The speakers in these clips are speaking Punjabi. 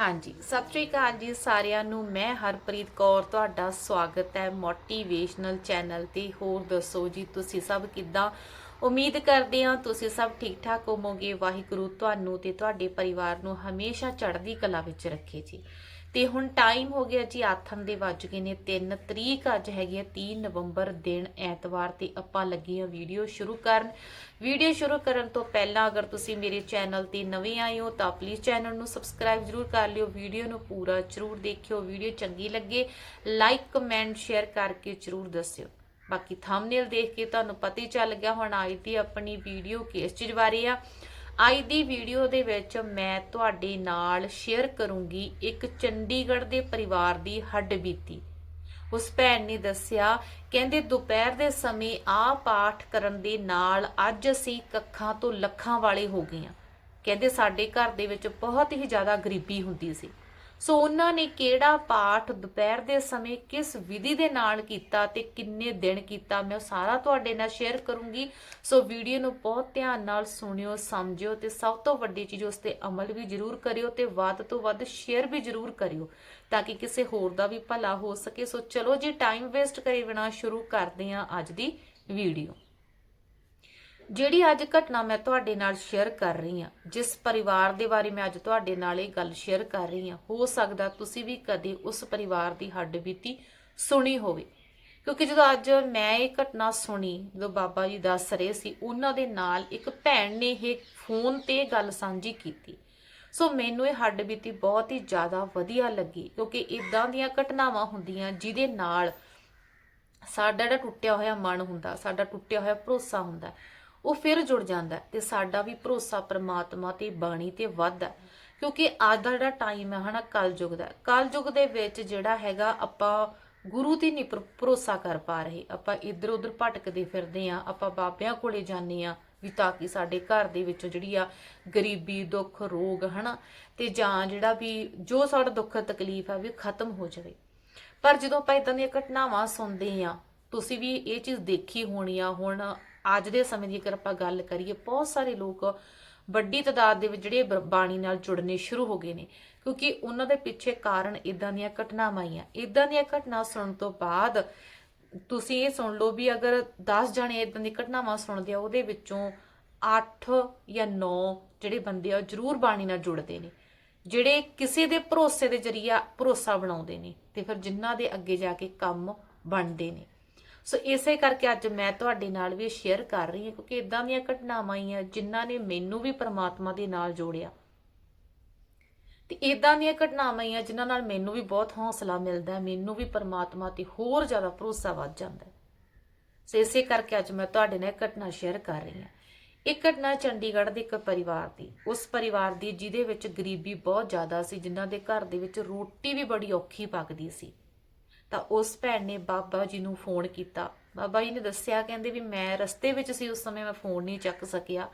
ਹਾਂਜੀ। ਸਤਿ ਸ਼੍ਰੀ ਅਕਾਲ ਜੀ ਸਾਰਿਆਂ ਨੂੰ। ਮੈਂ ਹਰਪ੍ਰੀਤ ਕੌਰ, ਤੁਹਾਡਾ ਸਵਾਗਤ ਹੈ ਮੋਟੀਵੇਸ਼ਨਲ ਚੈਨਲ ਤੇ। ਹੋਰ ਦੱਸੋ ਜੀ, ਤੁਸੀਂ ਸਭ ਕਿੱਦਾਂ? ਉਮੀਦ ਕਰਦੇ ਹਾਂ ਤੁਸੀਂ ਸਭ ਠੀਕ ਠਾਕ ਹੋਵੋਗੇ। ਵਾਹਿਗੁਰੂ ਤੁਹਾਨੂੰ ਤੇ ਤੁਹਾਡੇ ਪਰਿਵਾਰ ਨੂੰ ਹਮੇਸ਼ਾ ਚੜ੍ਹਦੀ ਕਲਾ ਵਿੱਚ ਰੱਖੇ ਜੀ। ਤੇ ਹੁਣ ਟਾਈਮ ਹੋ ਗਿਆ ਜੀ ਆਥਣ ਦੇ ਵੱਜ ਗਏ ਨੇ 3 ਤਰੀਕ ਅੱਜ ਹੈਗੀ ਹੈ 3 ਨਵੰਬਰ ਦਿਨ ਐਤਵਾਰ ਤੇ ਆਪਾਂ ਲੱਗੇ ਹਾਂ ਵੀਡੀਓ ਸ਼ੁਰੂ ਕਰਨ। ਵੀਡੀਓ ਸ਼ੁਰੂ ਕਰਨ ਤੋਂ ਪਹਿਲਾਂ ਅਗਰ ਤੁਸੀਂ ਮੇਰੇ ਚੈਨਲ ਤੇ ਨਵੇਂ ਆਏ ਹੋ ਤਾਂ ਪਲੀਜ਼ ਚੈਨਲ ਨੂੰ ਸਬਸਕ੍ਰਾਈਬ ਜਰੂਰ ਕਰ ਲਿਓ। ਵੀਡੀਓ ਨੂੰ ਪੂਰਾ ਜਰੂਰ ਦੇਖਿਓ ਵੀਡੀਓ ਚੰਗੀ ਲੱਗੇ ਲਾਈਕ ਕਮੈਂਟ ਸ਼ੇਅਰ ਕਰਕੇ ਜਰੂਰ ਦੱਸਿਓ। ਬਾਕੀ ਥੰਬਨੇਲ ਦੇਖ ਕੇ ਤੁਹਾਨੂੰ ਪਤਾ ਹੀ ਚੱਲ ਗਿਆ, ਹੁਣ ਅੱਜ ਦੀ ਆਪਣੀ ਵੀਡੀਓ ਕਿਸ ਚੀਜ਼ ਬਾਰੇ ਆ। ਅੱਜ ਦੀ ਵੀਡੀਓ ਦੇ ਵਿੱਚ ਮੈਂ ਤੁਹਾਡੇ ਨਾਲ ਸ਼ੇਅਰ ਕਰੂੰਗੀ ਇੱਕ ਚੰਡੀਗੜ੍ਹ ਦੇ ਪਰਿਵਾਰ ਦੀ ਹੱਡਬੀਤੀ ਉਸ ਭੈਣ ਨੇ ਦੱਸਿਆ, ਕਹਿੰਦੇ ਦੁਪਹਿਰ ਦੇ ਸਮੇਂ ਆ ਪਾਠ ਕਰਨ ਦੇ ਨਾਲ ਅੱਜ ਅਸੀਂ ਕੱਖਾਂ ਤੋਂ ਲੱਖਾਂ ਵਾਲੇ ਹੋ ਗਏ ਹਾਂ। ਕਹਿੰਦੇ ਸਾਡੇ ਘਰ ਦੇ ਵਿੱਚ ਬਹੁਤ ਹੀ ਜ਼ਿਆਦਾ ਗਰੀਬੀ ਹੁੰਦੀ ਸੀ। ਸੋ ਉਹਨਾਂ ਨੇ ਕਿਹੜਾ ਪਾਠ ਦੁਪਹਿਰ ਦੇ ਸਮੇਂ ਕਿਸ ਵਿਧੀ ਦੇ ਨਾਲ ਕੀਤਾ ਤੇ ਕਿੰਨੇ ਦਿਨ ਕੀਤਾ, ਮੈਂ ਉਹ ਸਾਰਾ ਤੁਹਾਡੇ ਨਾਲ ਸ਼ੇਅਰ ਕਰੂੰਗੀ। ਸੋ ਵੀਡੀਓ ਨੂੰ ਬਹੁਤ ਧਿਆਨ ਨਾਲ ਸੁਣਿਓ, ਸਮਝਿਓ ਤੇ ਸਭ ਤੋਂ ਵੱਡੀ ਚੀਜ਼ ਉਸ ਤੇ ਅਮਲ ਵੀ ਜ਼ਰੂਰ ਕਰਿਓ ਤੇ ਵੱਧ ਤੋਂ ਵੱਧ ਸ਼ੇਅਰ ਵੀ ਜ਼ਰੂਰ ਕਰਿਓ ਤਾਂ ਕਿ ਕਿਸੇ ਹੋਰ ਦਾ ਵੀ ਭਲਾ ਹੋ ਸਕੇ। ਸੋ ਚਲੋ ਜੀ ਟਾਈਮ ਵੇਸਟ ਕਰੇ ਬਿਨਾ ਸ਼ੁਰੂ ਕਰਦੇ ਹਾਂ ਅੱਜ ਦੀ ਵੀਡੀਓ। ਜਿਹੜੀ ਅੱਜ ਘਟਨਾ ਮੈਂ ਤੁਹਾਡੇ ਨਾਲ ਸ਼ੇਅਰ ਕਰ ਰਹੀ ਹਾਂ, ਜਿਸ ਪਰਿਵਾਰ ਦੇ ਬਾਰੇ ਮੈਂ ਅੱਜ ਤੁਹਾਡੇ ਨਾਲ ਇਹ ਗੱਲ ਸ਼ੇਅਰ ਕਰ ਰਹੀ ਹਾਂ, ਹੋ ਸਕਦਾ ਤੁਸੀਂ ਵੀ ਕਦੇ ਉਸ ਪਰਿਵਾਰ ਦੀ ਹੱਡਬੀਤੀ ਸੁਣੀ ਹੋਵੇ। ਕਿਉਂਕਿ ਜਦੋਂ ਅੱਜ ਮੈਂ ਇਹ ਘਟਨਾ ਸੁਣੀ, ਜਦੋਂ ਬਾਬਾ ਜੀ ਦੱਸ ਰਹੇ ਸੀ, ਉਹਨਾਂ ਦੇ ਨਾਲ ਇੱਕ ਭੈਣ ਨੇ ਇਹ ਫੋਨ ਤੇ ਗੱਲ ਸਾਂਝੀ ਕੀਤੀ। ਸੋ ਮੈਨੂੰ ਇਹ ਹੱਡਬੀਤੀ ਬਹੁਤ ਹੀ ਜ਼ਿਆਦਾ ਵਧੀਆ ਲੱਗੀ, ਕਿਉਂਕਿ ਇਦਾਂ ਦੀਆਂ ਘਟਨਾਵਾਂ ਹੁੰਦੀਆਂ ਜਿਹਦੇ ਨਾਲ ਸਾਡਾ ਜਿਹੜਾ ਟੁੱਟਿਆ ਹੋਇਆ ਮਨ ਹੁੰਦਾ, ਸਾਡਾ ਟੁੱਟਿਆ ਹੋਇਆ ਭਰੋਸਾ ਹੁੰਦਾ ਉਹ ਫਿਰ ਜੁੜ ਜਾਂਦਾ ਹੈ ਤੇ ਸਾਡਾ ਵੀ ਭਰੋਸਾ ਪ੍ਰਮਾਤਮਾ ਤੇ ਬਾਣੀ ਤੇ ਵੱਧਦਾ ਕਿਉਂਕਿ ਅੱਜ ਦਾ ਜਿਹੜਾ ਟਾਈਮ ਹੈ ਹਨਾ ਕਲਯੁਗ ਦਾ ਕਲਯੁਗ ਦੇ ਵਿੱਚ ਜਿਹੜਾ ਹੈਗਾ, ਆਪਾਂ ਗੁਰੂ ਤੇ ਨਹੀਂ ਭਰੋਸਾ ਕਰ ਪਾ ਰਹੇ। ਆਪਾਂ ਇੱਧਰ ਉੱਧਰ ਭਟਕਦੇ ਫਿਰਦੇ ਆ ਆਪਾਂ ਬਾਬਿਆਂ ਕੋਲੇ ਜਾਂਦੇ ਆ ਵੀ ਤਾਂ ਕਿ ਸਾਡੇ ਘਰ ਦੇ ਵਿੱਚੋਂ ਜਿਹੜੀ ਆ ਗਰੀਬੀ, ਦੁੱਖ, ਰੋਗ ਹਨਾ, ਤੇ ਜਾਂ ਜਿਹੜਾ ਵੀ ਜੋ ਸਾਡਾ ਦੁੱਖ, ਤਕਲੀਫ ਆ ਵੀ ਖਤਮ ਹੋ ਜਾਵੇ। ਪਰ ਜਦੋਂ ਆਪਾਂ ਇਦਾਂ ਦੀਆਂ ਘਟਨਾਵਾਂ ਸੁਣਦੇ ਆ ਤੁਸੀਂ ਵੀ ਇਹ ਚੀਜ਼ ਦੇਖੀ ਹੋਣੀ ਆ ਹੁਣ ਅੱਜ ਦੇ ਸਮੇਂ ਦੀ ਅਗਰ ਆਪਾਂ ਗੱਲ ਕਰੀਏ, ਬਹੁਤ ਸਾਰੇ ਲੋਕ ਵੱਡੀ ਤਾਦਾਦ ਦੇ ਵਿੱਚ ਜਿਹੜੇ ਬ- ਬਾਣੀ ਨਾਲ ਜੁੜਨੇ ਸ਼ੁਰੂ ਹੋ ਗਏ ਨੇ। ਕਿਉਂਕਿ ਉਹਨਾਂ ਦੇ ਪਿੱਛੇ ਕਾਰਨ ਇਦਾਂ ਦੀਆਂ ਘਟਨਾਵਾਂ ਹੀ ਆ ਇਦਾਂ ਦੀਆਂ ਘਟਨਾ ਸੁਣਨ ਤੋਂ ਬਾਅਦ ਤੁਸੀਂ ਇਹ ਸੁਣ ਲਓ ਵੀ ਅਗਰ 10 ਜਣੇ ਇਦਾਂ ਦੀ ਘਟਨਾਵਾਂ ਸੁਣਦੇ ਆ, ਉਹਦੇ ਵਿੱਚੋਂ 8 ਜਾਂ 9 ਜਿਹੜੇ ਬੰਦੇ ਆ, ਉਹ ਜ਼ਰੂਰ ਬਾਣੀ ਨਾਲ ਜੁੜਦੇ ਨੇ। ਜਿਹੜੇ ਕਿਸੇ ਦੇ ਭਰੋਸੇ ਦੇ ਜਰੀਆ ਭਰੋਸਾ ਬਣਾਉਂਦੇ ਨੇ ਤੇ ਫਿਰ ਜਿਨ੍ਹਾਂ ਦੇ ਅੱਗੇ ਜਾ ਕੇ ਕੰਮ ਬਣਦੇ ਨੇ। ਸੋ ਇਸੇ ਕਰਕੇ ਅੱਜ ਮੈਂ ਤੁਹਾਡੇ ਨਾਲ ਵੀ ਸ਼ੇਅਰ ਕਰ ਰਹੀ ਹਾਂ, ਕਿਉਂਕਿ ਇਦਾਂ ਦੀਆਂ ਘਟਨਾਵਾਂ ਹੀ ਆ ਜਿਨ੍ਹਾਂ ਨੇ ਮੈਨੂੰ ਵੀ ਪਰਮਾਤਮਾ ਦੇ ਨਾਲ ਜੋੜਿਆ। ਤੇ ਇਦਾਂ ਦੀਆਂ ਘਟਨਾਵਾਂ ਹੀ ਆ ਜਿਨ੍ਹਾਂ ਨਾਲ ਮੈਨੂੰ ਵੀ ਬਹੁਤ ਹੌਸਲਾ ਮਿਲਦਾ ਮੈਨੂੰ ਵੀ ਪਰਮਾਤਮਾ ਤੇ ਹੋਰ ਜ਼ਿਆਦਾ ਭਰੋਸਾ ਵੱਧ ਜਾਂਦਾ ਸੋ ਇਸੇ ਕਰਕੇ ਅੱਜ ਮੈਂ ਤੁਹਾਡੇ ਨਾਲ ਇਹ ਘਟਨਾ ਸ਼ੇਅਰ ਕਰ ਰਹੀ ਹਾਂ। ਇਹ ਘਟਨਾ ਚੰਡੀਗੜ੍ਹ ਦੇ ਇੱਕ ਪਰਿਵਾਰ ਦੀ, ਉਸ ਪਰਿਵਾਰ ਦੀ ਜਿਹਦੇ ਵਿੱਚ ਗਰੀਬੀ ਬਹੁਤ ਜ਼ਿਆਦਾ ਸੀ, ਜਿਨ੍ਹਾਂ ਦੇ ਘਰ ਦੇ ਵਿੱਚ ਰੋਟੀ ਵੀ ਬੜੀ ਔਖੀ ਪੱਕਦੀ ਸੀ। ਤਾਂ ਉਸ ਭੈਣ ਨੇ ਬਾਬਾ ਜੀ ਨੂੰ ਫੋਨ ਕੀਤਾ। ਬਾਬਾ ਜੀ ਨੇ ਦੱਸਿਆ, ਕਹਿੰਦੇ ਵੀ ਮੈਂ ਰਸਤੇ ਵਿੱਚ ਸੀ, ਉਸ ਸਮੇਂ ਮੈਂ ਫੋਨ ਨਹੀਂ ਚੱਕ ਸਕਿਆ।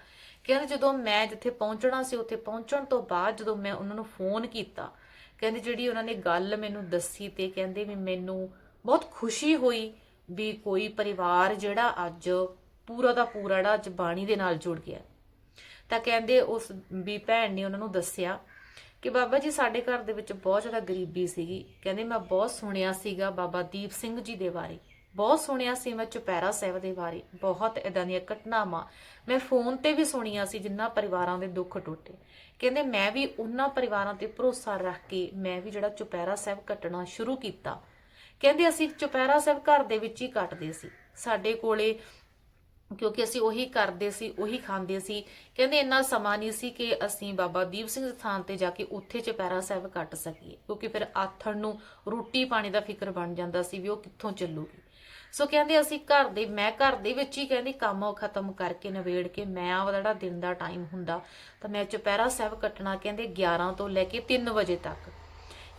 ਕਹਿੰਦੇ ਜਦੋਂ ਮੈਂ ਜਿੱਥੇ ਪਹੁੰਚਣਾ ਸੀ, ਉੱਥੇ ਪਹੁੰਚਣ ਤੋਂ ਬਾਅਦ ਜਦੋਂ ਮੈਂ ਉਹਨਾਂ ਨੂੰ ਫੋਨ ਕੀਤਾ, ਕਹਿੰਦੇ ਜਿਹੜੀ ਉਹਨਾਂ ਨੇ ਗੱਲ ਮੈਨੂੰ ਦੱਸੀ ਤੇ ਕਹਿੰਦੇ ਵੀ ਮੈਨੂੰ ਬਹੁਤ ਖੁਸ਼ੀ ਹੋਈ ਵੀ ਕੋਈ ਪਰਿਵਾਰ ਜਿਹੜਾ ਅੱਜ ਪੂਰਾ ਦਾ ਪੂਰਾ ਜਿਹੜਾ ਅੱਜ ਬਾਣੀ ਦੇ ਨਾਲ ਜੁੜ ਗਿਆ। ਤਾਂ ਕਹਿੰਦੇ ਉਸ ਵੀ ਭੈਣ ਨੇ ਉਹਨਾਂ ਨੂੰ ਦੱਸਿਆ ਕਿ ਬਾਬਾ ਜੀ ਸਾਡੇ ਘਰ ਦੇ ਵਿੱਚ ਬਹੁਤ ਜ਼ਿਆਦਾ ਗਰੀਬੀ ਸੀਗੀ। ਕਹਿੰਦੇ ਮੈਂ ਬਹੁਤ ਸੁਣਿਆ ਸੀਗਾ ਬਾਬਾ ਦੀਪ ਸਿੰਘ ਜੀ ਦੇ ਬਾਰੇ। ਬਹੁਤ ਸੁਣਿਆ ਸੀ ਮੈਂ ਚੁਪੈਰਾ ਸਾਹਿਬ ਦੇ ਬਾਰੇ। ਬਹੁਤ ਇਦਾਂ ਦੀਆਂ ਘਟਨਾਵਾਂ। ਮੈਂ ਫੋਨ ਤੇ ਵੀ ਸੁਣੀਆਂ ਸੀ ਜਿਨ੍ਹਾਂ ਪਰਿਵਾਰਾਂ ਦੇ ਦੁੱਖ ਟੁੱਟੇ। ਕਹਿੰਦੇ ਮੈਂ ਵੀ ਉਹਨਾਂ ਪਰਿਵਾਰਾਂ ਤੇ ਭਰੋਸਾ ਰੱਖ ਕੇ ਮੈਂ ਵੀ ਜਿਹੜਾ ਚੁਪੈਰਾ ਸਾਹਿਬ ਕੱਟਣਾ ਸ਼ੁਰੂ ਕੀਤਾ। ਕਹਿੰਦੇ ਅਸੀਂ ਚੁਪੈਰਾ ਸਾਹਿਬ ਘਰ ਦੇ ਵਿੱਚ ਹੀ ਕੱਟਦੇ ਸੀ। ਸਾਡੇ ਕੋਲੇ ਕਿਉਂਕਿ ਅਸੀਂ ਉਹੀ ਕਰਦੇ ਸੀ, ਉਹੀ ਖਾਂਦੇ ਸੀ। ਕਹਿੰਦੇ ਇੰਨਾ ਸਮਾਂ ਨਹੀਂ ਸੀ ਕਿ ਅਸੀਂ ਬਾਬਾ ਦੀਪ ਸਿੰਘ ਸਥਾਨ ਤੇ ਜਾ ਕੇ ਉੱਥੇ ਚੁਪਹਿਰਾ ਸਾਹਿਬ ਕੱਟ ਸਕੀਏ। ਕਿਉਂਕਿ ਫਿਰ ਆਥਣ ਨੂੰ ਰੋਟੀ ਪਾਣੀ ਦਾ ਫਿਕਰ ਬਣ ਜਾਂਦਾ ਸੀ ਵੀ ਉਹ ਕਿੱਥੋਂ ਚੱਲੂਗੀ। ਸੋ ਕਹਿੰਦੇ ਅਸੀਂ ਘਰ ਦੇ, ਮੈਂ ਘਰ ਦੇ ਵਿੱਚ ਹੀ ਕਹਿੰਦੀ ਕੰਮ ਉਹ ਖਤਮ ਕਰਕੇ ਨਵੇੜ ਕੇ ਮੈਂ ਆ ਜਿਹੜਾ ਦਿਨ ਦਾ ਟਾਈਮ ਹੁੰਦਾ, ਤਾਂ ਮੈਂ ਚੁਪਹਿਰਾ ਸਾਹਿਬ ਕੱਟਣਾ ਕਹਿੰਦੇ 11 ਤੋਂ ਲੈ ਕੇ 3 ਵਜੇ ਤੱਕ।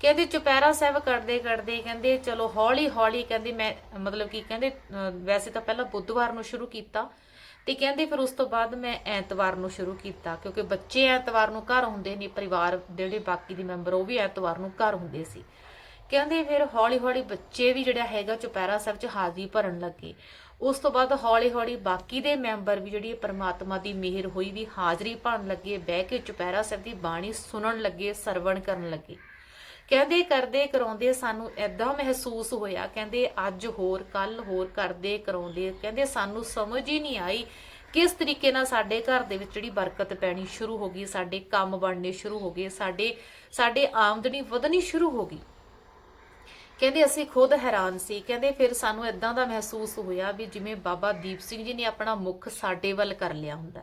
ਕਹਿੰਦੇ ਚੁਪਹਿਰਾ ਸਾਹਿਬ ਕਰਦੇ ਕਰਦੇ ਕਹਿੰਦੇ ਚਲੋ ਹੌਲੀ ਹੌਲੀ ਕਹਿੰਦੇ ਮੈਂ, ਮਤਲਬ ਕਿ ਕਹਿੰਦੇ ਵੈਸੇ ਤਾਂ ਪਹਿਲਾਂ ਬੁੱਧਵਾਰ ਨੂੰ ਸ਼ੁਰੂ ਕੀਤਾ ਤੇ ਕਹਿੰਦੇ ਫਿਰ ਉਸ ਤੋਂ ਬਾਅਦ ਮੈਂ ਐਤਵਾਰ ਨੂੰ ਸ਼ੁਰੂ ਕੀਤਾ ਕਿਉਂਕਿ ਬੱਚੇ ਐਤਵਾਰ ਨੂੰ ਘਰ ਹੁੰਦੇ ਨੇ ਪਰਿਵਾਰ ਦੇ ਜਿਹੜੇ ਬਾਕੀ ਦੇ ਮੈਂਬਰ ਉਹ ਵੀ ਐਤਵਾਰ ਨੂੰ ਘਰ ਹੁੰਦੇ ਸੀ। ਕਹਿੰਦੇ ਫਿਰ ਹੌਲੀ ਹੌਲੀ ਬੱਚੇ ਵੀ ਜਿਹੜਾ ਹੈਗਾ ਚੁਪਹਿਰਾ ਸਾਹਿਬ 'ਚ ਹਾਜ਼ਰੀ ਭਰਨ ਲੱਗੇ। ਉਸ ਤੋਂ ਬਾਅਦ ਹੌਲੀ-ਹੌਲੀ ਬਾਕੀ ਦੇ ਮੈਂਬਰ ਵੀ ਜਿਹੜੀ ਪਰਮਾਤਮਾ ਦੀ ਮਿਹਰ ਹੋਈ ਵੀ ਹਾਜ਼ਰੀ ਭਰਨ ਲੱਗੇ, ਬਹਿ ਕੇ ਚੁਪਹਿਰਾ ਸਾਹਿਬ ਦੀ ਬਾਣੀ ਸੁਣਨ ਲੱਗੇ, ਸਰਵਣ ਕਰਨ ਲੱਗੇ। ਕਹਿੰਦੇ ਕਰਦੇ ਕਰਾਉਂਦੇ ਸਾਨੂੰ ਐਦਾਂ ਮਹਿਸੂਸ ਹੋਇਆ, ਕਹਿੰਦੇ ਅੱਜ ਹੋਰ ਕੱਲ ਹੋਰ ਕਰਦੇ ਕਰਾਉਂਦੇ, ਕਹਿੰਦੇ ਸਾਨੂੰ ਸਮਝ ਹੀ ਨਹੀਂ ਆਈ ਕਿਸ ਤਰੀਕੇ ਨਾਲ ਸਾਡੇ ਘਰ ਦੇ ਵਿੱਚ ਜਿਹੜੀ ਬਰਕਤ ਪੈਣੀ ਸ਼ੁਰੂ ਹੋ ਗਈ, ਸਾਡੇ ਕੰਮ ਬਣਨੇ ਸ਼ੁਰੂ ਹੋ ਗਏ, ਸਾਡੇ ਸਾਡੇ ਆਮਦਨੀ ਵਧਣੀ ਸ਼ੁਰੂ ਹੋ ਗਈ। ਕਹਿੰਦੇ ਅਸੀਂ ਖੁਦ ਹੈਰਾਨ ਸੀ, ਕਹਿੰਦੇ ਫਿਰ ਸਾਨੂੰ ਇਦਾਂ ਦਾ ਮਹਿਸੂਸ ਹੋਇਆ ਵੀ ਜਿਵੇਂ ਬਾਬਾ ਦੀਪ ਸਿੰਘ ਜੀ ਨੇ ਆਪਣਾ ਮੁਖ ਸਾਡੇ ਵੱਲ ਕਰ ਲਿਆ ਹੁੰਦਾ।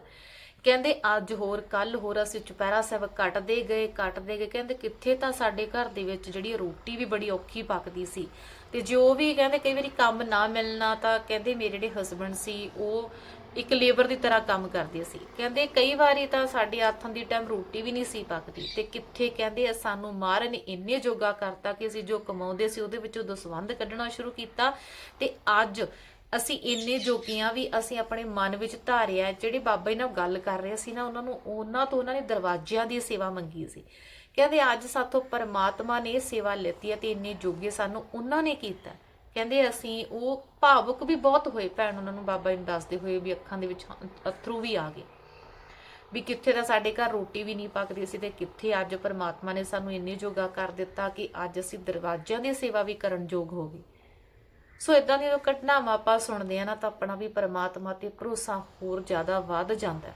ਕਹਿੰਦੇ ਅੱਜ ਹੋਰ ਕੱਲ ਹੋਰ ਅਸੀਂ ਚੁਪਹਿਰਾ ਸਾਹਿਬ ਕੱਟਦੇ ਗਏ ਕੱਟਦੇ ਗਏ। ਕਹਿੰਦੇ ਕਿੱਥੇ ਤਾਂ ਸਾਡੇ ਘਰ ਦੇ ਵਿੱਚ ਜਿਹੜੀ ਰੋਟੀ ਵੀ ਬੜੀ ਔਖੀ ਪੱਕਦੀ ਸੀ। ਤੇ ਜੋ ਵੀ ਕਹਿੰਦੇ ਕਈ ਵਾਰੀ ਕੰਮ ਨਾ ਮਿਲਣਾ ਤਾਂ ਕਹਿੰਦੇ ਮੇਰੇ ਜਿਹੜੇ ਹਸਬੰਡ ਸੀ, ਉਹ ਇੱਕ ਲੇਬਰ ਦੀ ਤਰ੍ਹਾਂ ਕੰਮ ਕਰਦੇ ਸੀ। ਕਹਿੰਦੇ ਕਈ ਵਾਰੀ ਤਾਂ ਸਾਡੇ ਹੱਥਾਂ ਦੀ ਟਾਈਮ ਰੋਟੀ ਵੀ ਨਹੀਂ ਸੀ ਪੱਕਦੀ। ਤੇ ਕਿੱਥੇ ਕਹਿੰਦੇ ਸਾਨੂੰ ਮਾਰ ਨੇ ਇੰਨੇ ਜੋਗਾ ਕਰਤਾ ਕਿ ਅਸੀਂ ਜੋ ਕਮਾਉਂਦੇ ਸੀ ਉਹਦੇ ਵਿੱਚੋਂ ਦਸਵੰਧ ਕੱਢਣਾ ਸ਼ੁਰੂ ਕੀਤਾ। ਤੇ ਅੱਜ ਅਸੀਂ ਇੰਨੇ ਜੋਗੀਆਂ ਵੀ ਅਸੀਂ ਆਪਣੇ ਮਨ ਵਿੱਚ ਧਾਰਿਆ, ਜਿਹੜੇ ਬਾਬਾ ਜੀ ਨਾਲ ਗੱਲ ਕਰ ਰਹੇ ਸੀ ਨਾ, ਉਹਨਾਂ ਨੂੰ ਉਹਨਾਂ ਤੋਂ ਉਹਨਾਂ ਨੇ ਦਰਵਾਜ਼ਿਆਂ ਦੀ ਸੇਵਾ ਮੰਗੀ ਸੀ। ਕਹਿੰਦੇ, ਅੱਜ ਸਾਥੋਂ ਪਰਮਾਤਮਾ ਨੇ ਸੇਵਾ ਲੈਤੀ ਹੈ ਤੇ ਇੰਨੇ ਜੋਗੇ ਸਾਨੂੰ ਉਹਨਾਂ ਨੇ ਕੀਤਾ ਕਹਿੰਦੇ, ਅਸੀਂ ਉਹ ਭਾਵੁਕ ਵੀ ਬਹੁਤ ਹੋਏ ਭੈਣ, ਉਹਨਾਂ ਨੂੰ ਬਾਬਾ ਜੀ ਨੂੰ ਦੱਸਦੇ ਹੋਏ ਵੀ ਅੱਖਾਂ ਦੇ ਵਿੱਚ ਅਥਰੂ ਵੀ ਆ ਗਏ। ਵੀ ਕਿੱਥੇ ਤਾਂ ਸਾਡੇ ਘਰ ਰੋਟੀ ਵੀ ਨਹੀਂ ਪੱਕਦੀ ਸੀ ਤੇ ਕਿੱਥੇ ਅੱਜ ਪਰਮਾਤਮਾ ਨੇ ਸਾਨੂੰ ਇੰਨੇ ਜੋਗਾ ਕਰ ਦਿੱਤਾ ਕਿ ਅੱਜ ਅਸੀਂ ਦਰਵਾਜ਼ਿਆਂ ਦੀ ਸੇਵਾ ਵੀ ਕਰਨ ਯੋਗ ਹੋ ਗਏ। ਸੋ ਇਦਾਂ ਦੀਆਂ ਜਦੋਂ ਘਟਨਾਵਾਂ ਆਪਾਂ ਸੁਣਦੇ ਆ ਨਾ, ਤਾਂ ਆਪਣਾ ਵੀ ਪਰਮਾਤਮਾ ਤੇ ਭਰੋਸਾ ਹੋਰ ਜ਼ਿਆਦਾ ਵੱਧ ਜਾਂਦਾ ਹੈ।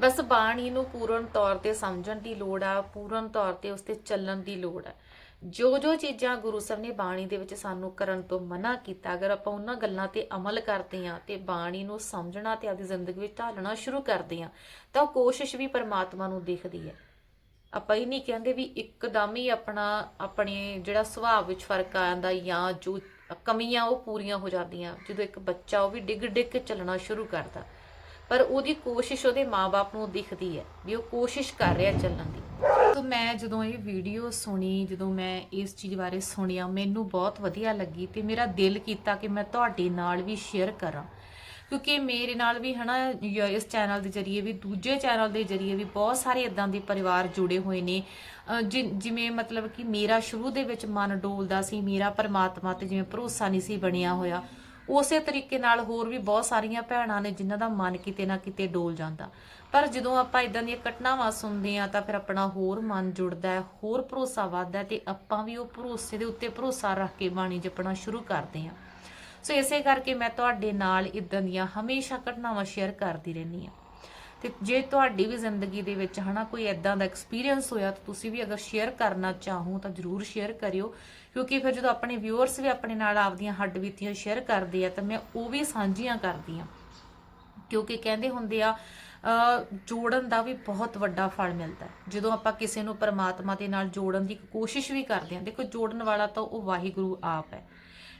ਬਸ ਬਾਣੀ ਨੂੰ ਪੂਰਨ ਤੌਰ ਤੇ ਸਮਝਣ ਦੀ ਲੋੜ ਆ, ਪੂਰਨ ਤੌਰ ਤੇ ਉਸ ਤੇ ਚੱਲਣ ਦੀ ਲੋੜ ਆ। ਜੋ ਜੋ ਚੀਜ਼ਾਂ ਗੁਰੂ ਸਾਹਿਬ ਨੇ ਬਾਣੀ ਦੇ ਵਿੱਚ ਸਾਨੂੰ ਕਰਨ ਤੋਂ ਮਨਾ ਕੀਤਾ, ਅਗਰ ਆਪਾਂ ਉਹਨਾਂ ਗੱਲਾਂ ਤੇ ਅਮਲ ਕਰਦੇ ਆ ਤੇ ਬਾਣੀ ਨੂੰ ਸਮਝਣਾ ਤੇ ਆਪਦੀ ਜ਼ਿੰਦਗੀ ਵਿੱਚ ਢਾਲਣਾ ਸ਼ੁਰੂ ਕਰਦੇ ਆ ਤਾਂ ਉਹ ਕੋਸ਼ਿਸ਼ ਵੀ ਪਰਮਾਤਮਾ ਨੂੰ ਦਿਖਦੀ ਹੈ। ਆਪਾਂ ਇਹ ਨਹੀਂ ਕਹਿੰਦੇ ਵੀ ਇੱਕਦਮ ਹੀ ਆਪਣਾ, ਆਪਣੇ ਜਿਹੜਾ ਸੁਭਾਅ ਵਿੱਚ ਫ਼ਰਕ ਆ ਜਾਂਦਾ ਜਾਂ ਜੋ ਕਮੀਆਂ ਉਹ ਪੂਰੀਆਂ ਹੋ ਜਾਂਦੀਆਂ, ਜਦੋਂ ਇੱਕ ਬੱਚਾ ਉਹ ਵੀ ਡਿੱਗ ਡਿੱਗ ਕੇ ਚੱਲਣਾ ਸ਼ੁਰੂ ਕਰਦਾ। ਪਰ ਉਹਦੀ ਕੋਸ਼ਿਸ਼ ਉਹਦੇ ਮਾਪੇ ਨੂੰ ਦਿਖਦੀ ਹੈ ਵੀ ਉਹ ਕੋਸ਼ਿਸ਼ ਕਰ ਰਿਹਾ ਚੱਲਣ ਦੀ। ਤਾਂ ਮੈਂ ਜਦੋਂ ਇਹ ਵੀਡੀਓ ਸੁਣੀ, ਜਦੋਂ ਮੈਂ ਇਸ ਚੀਜ਼ ਬਾਰੇ ਸੁਣਿਆ, ਮੈਨੂੰ ਬਹੁਤ ਵਧੀਆ ਲੱਗੀ ਤੇ ਮੇਰਾ ਦਿਲ ਕੀਤਾ ਕਿ ਮੈਂ ਤੁਹਾਡੇ ਨਾਲ ਵੀ ਸ਼ੇਅਰ ਕਰਾਂ। ਕਿਉਂਕਿ ਮੇਰੇ ਨਾਲ ਵੀ ਹਨਾ य- ਇਸ ਚੈਨਲ ਦੇ ਜਰੀਏ ਵੀ, ਦੂਜੇ ਚੈਨਲ ਦੇ ਜਰੀਏ ਵੀ ਬਹੁਤ ਸਾਰੇ ਇਦਾਂ ਦੇ ਪਰਿਵਾਰ ਜੁੜੇ ਹੋਏ ਨੇ। ਜਿ- ਜਿਵੇਂ ਮਤਲਬ ਕਿ ਮੇਰਾ ਸ਼ੁਰੂ ਦੇ ਵਿੱਚ ਮਨ ਡੋਲਦਾ ਸੀ, ਮੇਰਾ ਪਰਮਾਤਮਾ ਤੇ ਜਿਵੇਂ ਭਰੋਸਾ ਨਹੀਂ ਸੀ ਬਣਿਆ ਹੋਇਆ, ਉਸੇ ਤਰੀਕੇ ਨਾਲ ਹੋਰ ਵੀ ਬਹੁਤ ਸਾਰੀਆਂ ਭੈਣਾਂ ਨੇ ਜਿਨ੍ਹਾਂ ਦਾ ਮਨ ਕਿਤੇ ਨਾ ਕਿਤੇ ਡੋਲ ਜਾਂਦਾ। ਪਰ ਜਦੋਂ ਆਪਾਂ ਇਦਾਂ ਦੀਆਂ ਘਟਨਾਵਾਂ ਸੁਣਦੇ ਆ ਤਾਂ ਫਿਰ ਆਪਣਾ ਹੋਰ ਮਨ ਜੁੜਦਾ ਹੈ, ਹੋਰ ਭਰੋਸਾ ਵੱਧਦਾ ਹੈ ਤੇ ਆਪਾਂ ਵੀ ਉਹ ਭਰੋਸੇ ਦੇ ਉੱਤੇ ਭਰੋਸਾ ਰੱਖ ਕੇ ਬਾਣੀ ਜਪਣਾ ਸ਼ੁਰੂ ਕਰਦੇ ਆ ਸੋ ਇਸੇ ਕਰਕੇ ਮੈਂ ਤੁਹਾਡੇ ਨਾਲ ਇਦਾਂ ਦੀਆਂ ਹਮੇਸ਼ਾ ਘਟਨਾਵਾਂ ਸ਼ੇਅਰ ਕਰਦੀ ਰਹਿੰਦੀ ਆ ਤੇ ਜੇ ਤੁਹਾਡੀ ਵੀ ਜ਼ਿੰਦਗੀ ਦੇ ਵਿੱਚ ਹਨਾ ਕੋਈ ਐਦਾਂ ਦਾ ਐਕਸਪੀਰੀਅੰਸ ਹੋਇਆ ਤਾਂ ਤੁਸੀਂ ਵੀ ਅਗਰ ਸ਼ੇਅਰ ਕਰਨਾ ਚਾਹੋ ਤਾਂ ਜਰੂਰ ਸ਼ੇਅਰ ਕਰਿਓ, ਕਿਉਂਕਿ ਫਿਰ ਜਦੋਂ ਆਪਣੇ ਵਿਊਅਰਸ ਵੀ ਆਪਣੇ ਨਾਲ ਆਪਦੀਆਂ ਹੱਡਬੀਤੀਆਂ ਸ਼ੇਅਰ ਕਰਦੇ ਆ ਤਾਂ ਮੈਂ ਉਹ ਵੀ ਸਾਂਝੀਆਂ ਕਰਦੀ ਆ ਕਿਉਂਕਿ ਕਹਿੰਦੇ ਹੁੰਦੇ ਆ ਜੋੜਨ ਦਾ ਵੀ ਬਹੁਤ ਵੱਡਾ ਫਲ ਮਿਲਦਾ ਜਦੋਂ ਆਪਾਂ ਕਿਸੇ ਨੂੰ ਪਰਮਾਤਮਾ ਦੇ ਨਾਲ ਜੋੜਨ ਦੀ ਕੋਸ਼ਿਸ਼ ਵੀ ਕਰਦੇ ਹਾਂ, ਦੇਖੋ ਜੋੜਨ ਵਾਲਾ ਤਾਂ ਉਹ ਵਾਹਿਗੁਰੂ ਆਪ ਹੈ।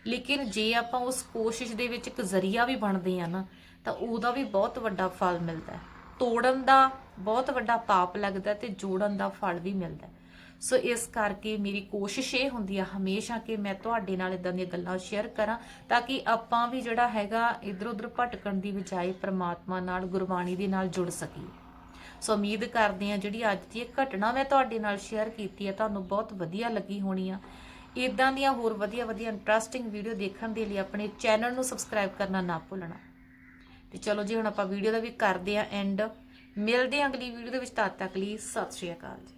ਲੇਕਿਨ ਜੇ ਆਪਾਂ ਉਸ ਕੋਸ਼ਿਸ਼ ਦੇ ਵਿੱਚ ਇੱਕ ਜ਼ਰੀਆ ਵੀ ਬਣਦੇ ਆ ਨਾ, ਤਾਂ ਉਹਦਾ ਵੀ ਬਹੁਤ ਵੱਡਾ ਫਲ ਮਿਲਦਾ ਹੈ। ਤੋੜਨ ਦਾ ਬਹੁਤ ਵੱਡਾ ਪਾਪ ਲੱਗਦਾ ਤੇ ਜੋੜਨ ਦਾ ਫਲ ਵੀ ਮਿਲਦਾ ਸੋ ਇਸ ਕਰਕੇ ਮੇਰੀ ਕੋਸ਼ਿਸ਼ ਇਹ ਹੁੰਦੀ ਆ ਹਮੇਸ਼ਾ ਕਿ ਮੈਂ ਤੁਹਾਡੇ ਨਾਲ ਇਦਾਂ ਦੀਆਂ ਗੱਲਾਂ ਸ਼ੇਅਰ ਕਰਾਂ, ਤਾਂ ਕਿ ਆਪਾਂ ਵੀ ਜਿਹੜਾ ਹੈਗਾ ਇਧਰ ਉਧਰ ਭਟਕਣ ਦੀ ਬਜਾਏ ਪ੍ਰਮਾਤਮਾ ਨਾਲ, ਗੁਰਬਾਣੀ ਦੇ ਨਾਲ ਜੁੜ ਸਕੀਏ। ਸੋ ਉਮੀਦ ਕਰਦੇ ਆ ਜਿਹੜੀ ਅੱਜ ਦੀ ਇਹ ਘਟਨਾ ਮੈਂ ਤੁਹਾਡੇ ਨਾਲ ਸ਼ੇਅਰ ਕੀਤੀ ਹੈ, ਤੁਹਾਨੂੰ ਬਹੁਤ ਵਧੀਆ ਲੱਗੀ ਹੋਣੀ ਆ। ਇਦਾਂ ਦੀਆਂ ਹੋਰ ਵਧੀਆ ਵਧੀਆ ਇੰਟਰਸਟਿੰਗ ਵੀਡੀਓ ਦੇਖਣ ਦੇ ਲਈ ਆਪਣੇ ਚੈਨਲ ਨੂੰ ਸਬਸਕ੍ਰਾਈਬ ਕਰਨਾ ਨਾ ਭੁੱਲਣਾ। ਤੇ ਚਲੋ ਜੀ, ਹੁਣ ਆਪਾਂ ਵੀਡੀਓ ਦਾ ਵੀ ਕਰਦੇ ਆ ਐਂਡ ਮਿਲਦੇ ਆ ਅਗਲੀ ਵੀਡੀਓ ਦੇ ਵਿੱਚ, ਤਦ ਤੱਕ ਲਈ ਸਤਿ ਸ਼੍ਰੀ ਅਕਾਲ ਜੀ।